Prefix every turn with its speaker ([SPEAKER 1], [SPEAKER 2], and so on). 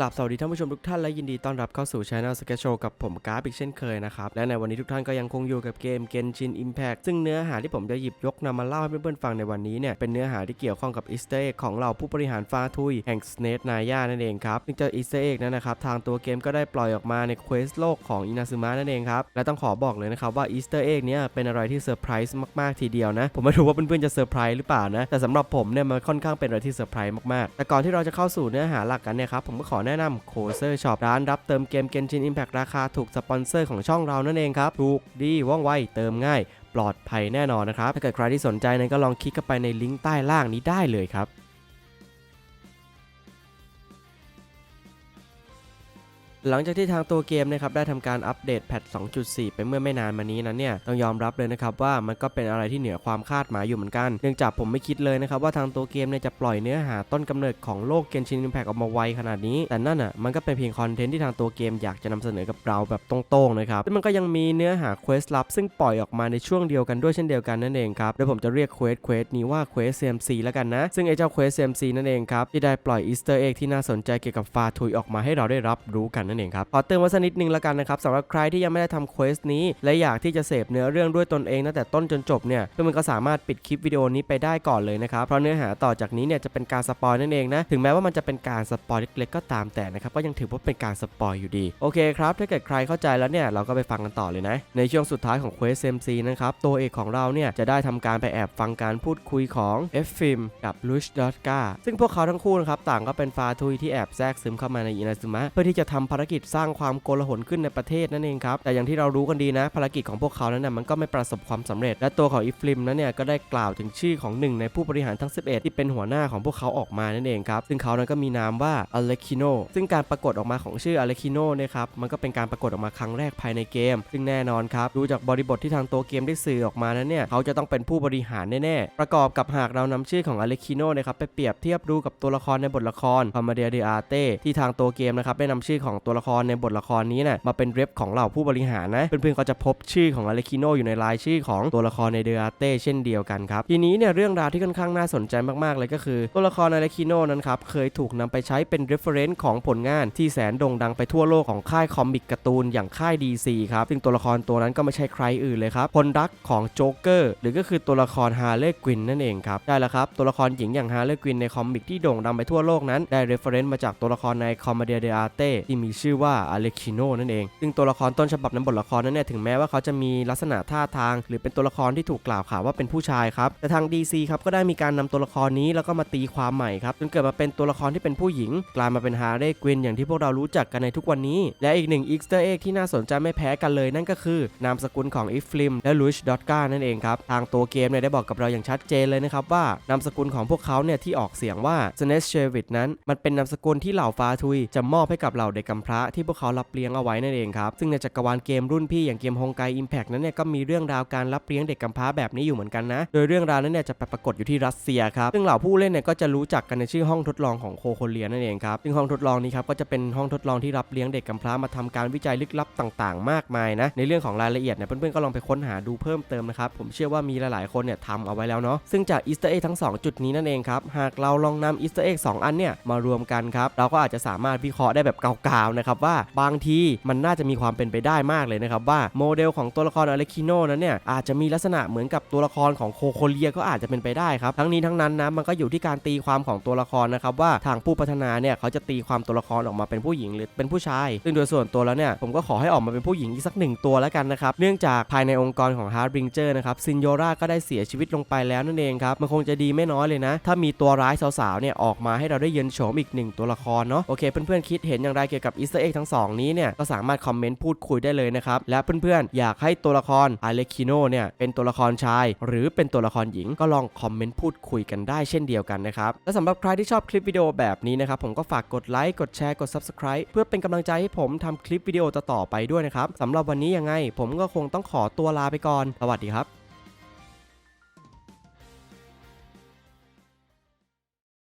[SPEAKER 1] กลับสวัสดีท่านผู้ชมทุกท่านและยินดีต้อนรับเข้าสู่ช anel s k e t c h Show กับผมกราฟอีกเช่นเคยนะครับ และในวันนี้ทุกท่านก็ยังคงอยู่กับเกม Genshin Impact ซึ่งเนื้อหาที่ผมจะหยิบยกนำมาเล่าให้เพื่อนๆฟังในวันนี้เนี่ย เป็นเนื้อหาที่เกี่ยวข้องกับอีสเตอร์เอกของเราผู้บริหารฟาทุย แห่ง Snake Naya นั่นเองครับซึ่งเจ้าอีสเตอร์เอกนั้นนะครับ ทางตัวเกมก็ได้ปล่อยออกมาในเควสโลกของอินาซึมะนั่นเองครับและต้องขอบอกเลยนะครับว่าอีสเตอร์เอกเนี่ยเป็นอะไรที่เซอร์ไพรส์มากๆทีเดียวนะผมไม่รู้ว่าเพื่อนๆจะเซอร์ไพรส์หรือเปล่านะแต่สำหรับผมเนี่ยมันค่อนข้างเป็นอะไรที่เซอร์ไพรส์มากๆแต่ก่อนที่เราจะเข้าสู่เนื้อหาหลักกันเนี่ยครับผมก็ขอแนะนำโคเซอร์ช็อปร้านรับเติมเกมเกนชินอิมแพคราคาถูกสปอนเซอร์ของช่องเรานั่นเองครับ ถูกดีว่องไวเติมง่าย ปลอดภัยแน่นอนนะครับ ถ้าเกิดใครที่สนใจนั้นก็ลองคลิกเข้าไปในลิงก์ใต้ล่างนี้ได้เลยครับ หลังจากที่ทางตัวเกมนะครับได้ทำการอัปเดตแพท 2.4 ไปเมื่อไม่นานมานี้นั้นเนี่ยต้องยอมรับเลยนะครับว่ามันก็เป็นอะไรที่เหนือความคาดหมายอยู่เหมือนกัน เนื่องจากผมไม่คิดเลยนะครับว่าทางตัวเกมเนี่ยจะปล่อยเนื้อหาต้นกำเนิดของโลก Genshin Impact ออกมาไวขนาดนี้ แต่นั่นอะมันก็เป็นเพียงคอนเทนต์ที่ทางตัวเกมอยากจะนำเสนอกับเราแบบตรงๆนะครับแล้วมันก็ยังมีเนื้อหาเควสลับซึ่งปล่อยออกมาในช่วงเดียวกันด้วยเช่นเดียวกันนั่นเองครับโดยผมจะเรียกเควสเควสนี้ว่าเควส CMC แล้วกันนะ ซึ่งไอ้เจ้าเควส CMC นั่นเองครับที่ได้ปล่อยอีสเตอร์เอ็กที่น่าสนใจเกี่ยวกับฟาทุยออกมาให้เราได้รับรู้กันนั่นเองครับขอเตือนไว้สักนิดนึงล้วกันนะครับสำหรับใครที่ยังไม่ได้ทำเควสนี้ และอยากที่จะเสพเนื้อเรื่องด้วยตนเองตั้งแต่ต้นจนจบเนี่ยเพื่อนๆก็สามารถปิดคลิปวิดีโอนี้ไปได้ก่อนเลยนะครับเพราะเนื้อหาต่อจากนี้เนี่ยจะเป็นการสปอยนั่นเองนะถึงแม้ว่ามันจะเป็นการสปอยเล็กๆก็ตามแต่นะครับก็ยังถือว่าเป็นการสปอยอยู่ดีโอเคครับถ้าเกิดใครเข้าใจแล้วเนี่ยเราก็ไปฟังกันต่อเลยนะในช่วงสุดท้ายของเควส MC นะครับตัวเอกของเราเนี่ยจะได้ทำการไปแอบฟังการพูดคุยของ F ฟิมกับลุชดอตกาซึ่งพวกเขาทั้งคู่นะครับต่างก็เป็นฟาทุยที่แอบแทรกซึมเข้ามาในอินาซึมะเพื่อที่จะทำภารกิจสร้างความโกลาหลขึ้นในประเทศนั่นเองครับ แต่อย่างที่เรารู้กันดีนะ ภารกิจของพวกเขานั้นนะมันก็ไม่ประสบความสำเร็จ และตัวของอิฟลิมนั้นเนี่ยก็ได้กล่าวถึงชื่อของหนึ่งในผู้บริหารทั้ง 11 ที่เป็นหัวหน้าของพวกเขาออกมานั่นเองครับ ซึ่งเขานั้นก็มีนามว่าอเล็กคิโนซึ่งการปรากฏออกมาของชื่ออเล็กคิโนนี่ยครับมันก็เป็นการปรากฏออกมาครั้งแรกภายในเกม ซึ่งแน่นอนครับดูจากบริบทที่ทางตัวเกมได้สื่อออกมานั้นเนี่ยเขาจะต้องเป็นผู้บริหารแน่ๆประกอบกับหากเรานำชื่อของอเล็กคิโนนะครับไปเปรียบเทียบดูกับตัวละครในบทละครพามาเดียเดอาเต้ที่ทางตัวเกมนะครับได้นำชื่อของตัวละครในบทละครนี้น่ะมาเป็นเรฟของเหล่าผู้บริหารนะ เพื่อนๆก็จะพบชื่อของอเลคิโนอยู่ในรายชื่อของตัวละครในเดอาเต้เช่นเดียวกันครับ ทีนี้เนี่ยเรื่องราวที่ค่อนข้างน่าสนใจมากๆเลยก็คือ ตัวละครอเลคิโนนั้นครับเคยถูกนำไปใช้เป็น reference ของผลงานที่แสนโด่งดังไปทั่วโลกของค่ายคอมิกการ์ตูนอย่างค่าย DC ครับซึ่งตัวละครตัวนั้นก็ไม่ใช่ใครอื่นเลยครับคนรักของโจ๊กเกอร์หรือก็คือตัวละครฮาร์เลย์กวินนั่นเองครับได้แล้วครับตัวละครหญิงอย่างฮาร์เลย์กวินในคอมิกที่โด่งดังไปทั่วโลกนั้นได้ reference มาจากตัวละครในคอมเมดียเดอาเต้ที่มีชื่อว่าอเลคิโนนั่นเองซึ่งตัวละครต้นฉบับในบทละครนั้นเนี่ยถึงแม้ว่าเขาจะมีลักษณะท่าทาง หรือเป็นตัวละครที่ถูกกล่าวข่าวว่าเป็นผู้ชายครับแต่ทาง DC ครับก็ได้มีการนำตัวละครนี้แล้วก็มาตีความใหม่ครับจนเกิดมาเป็นตัวละครที่เป็นผู้หญิง กลายมาเป็นฮาร์เรย์กวินอย่างที่พวกเรารู้จักกันในทุกวันนี้ และอีกหนึ่งอีสเตอร์เอ็กที่น่าสนใจไม่แพ้กันเลยนั่นก็คือนามสกุลของอิฟลิมและลุชดอตกานั่นเองครับทางตัวเกมเนี่ยได้บอกกับเราอย่างชัดเจนเลยนะครับว่านามสกุลของพวกเขาเนี่ยที่ออกเสียงว่าสเนชเชวิตนั้น มันเป็นนามสกุลที่เหล่าฟาทุยจะมอบให้กับเหล่าเด็กกำพร้าที่พวกเขารับเลี้ยงเอาไว้นั่นเองครับ ซึ่งในจักรวาลเกมรุ่นพี่อย่างเกมฮงไกอิมแพกนั้นเนี่ยก็มีเรื่องราวการรับเลี้ยงเด็กกำพร้าแบบนี้อยู่เหมือนกันนะ โดยเรื่องราวนั้นเนี่ยจะไปปรากฏอยู่ที่รัสเซียครับ ซึ่งเหล่าผู้เล่นเนี่ยก็จะรู้จักกันในชื่อห้องทดลองของโคโคเลียนั่นเองครับ ซึ่งห้องทดลองนี้ครับก็จะเป็นห้องทดลองที่รับเลี้ยงเด็กกำพร้ามาทำการวิจัยลึกลับต่างๆ มากมายนะ ในเรื่องของรายละเอียดเนี่ยเพื่อนๆก็ลองไปค้นหาดูเพิ่มเติมนะครับ ผมเชื่อว่ามีหลายๆคนเนี่ยทำเอาไว้แล้วเนาะ ซึ่งจากอีสเตอร์เอ็กทั้ง 2 จุดนี้นั่นเองครับ หากเราลองนำอีสเตอร์เอ็กสอันเนี่ยมารวมกันครับ เราก็อาจจะสามารถวิเคราะห์ได้แบบกาวๆนะครับว่าบางทีมันน่าจะมีความเป็นไปได้มากเลยนะครับว่าโมเดลของตัวละครอเล็กคิโนนั้นเนี่ยอาจจะมีลักษณะเหมือนกับตัวละครของโคโคเลียก็อาจจะเป็นไปได้ครับทั้งนี้ทั้งนั้นนะมันก็อยู่ที่การตีความของตัวละครนะครับว่าทางผู้พัฒนาเนี่ยเขาจะตีความตัวละครออกมาเป็นผู้หญิงหรือเป็นผู้ชาย ซึ่งโดยส่วนตัวแล้วเนี่ยผมก็ขอให้ออกมาเป็นผู้หญิงอีกสักหนึ่งตัวแล้วกันนะครับเนื่องจากภายในองค์กรของฮาร์ดบริงเจอร์นะครับซินโยราก็ได้เสียชีวิตลงไปแล้วนั่นเองครับมันคงจะดีไม่น้อยเลยนะ ถ้ามีตัวร้ายสาวๆเนี่ยออกมาให้เราได้เยินโฉมอีกหนึ่งตัวละครเนาะโอเคเพื่อนๆคิดเห็นอย่างไรเกี่ยวกับอีสเตอร์เอ็กทั้งสองนี้เนี่ยก็สามารถคอมเมนต์พูดคุยได้เลยนะครับ และเพื่อนๆ อยากให้ตัวละครอเล็กคิโนเนี่ยเป็นตัวละครชาย หรือเป็นตัวละครหญิงก็ลองคอมเมนต์พูดคุยกันได้เช่นเดียวกันนะครับ และสำหรับใครที่ชอบคลิปวิดีโอแบบนี้นะครับผมก็ฝากกดไลค์กดแชร์กด Subscribe เพื่อเป็นกำลังใจให้ผมทำคลิปวิดีโอต่อๆไปด้วยนะครับสำหรับวันนี้ยังไง ผมก็คงต้องขอตัวลาไปก่อนสวัสดีครับ